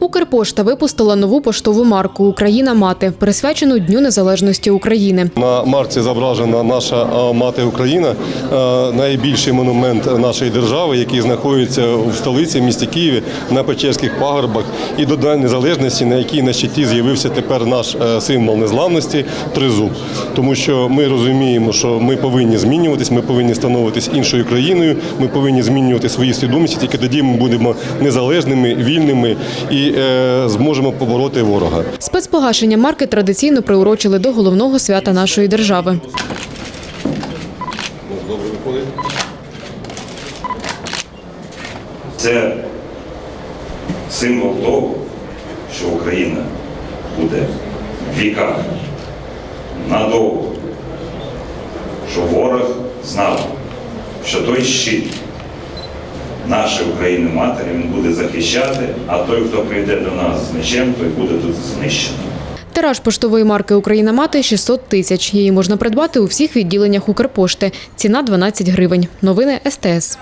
Укрпошта випустила нову поштову марку Україна мати, присвячену Дню Незалежності України. На марці зображена наша мати Україна, е, найбільший монумент нашої держави, який знаходиться в столиці, місті Києві, на Печерських пагорбах, і до Дня незалежності, на якій на щиті з'явився тепер наш е, символ незламності тризуб. Тому що ми розуміємо, що ми повинні змінюватись, ми повинні становитись іншою країною, ми повинні змінювати свої свідомості. Тільки тоді ми будемо незалежними, вільними і е, зможемо побороти ворога. Спецпогашення марки традиційно приурочили до головного свята нашої держави. Це символ того, що Україна буде в віках надовго, що ворог знав, що той щит нашої Україну матері він буде захищати, а той, хто прийде до нас з мечем, той буде тут знищений. Тираж поштової марки Україна мати 600 тисяч. Її можна придбати у всіх відділеннях Укрпошти. Ціна 12 гривень. Новини СТС.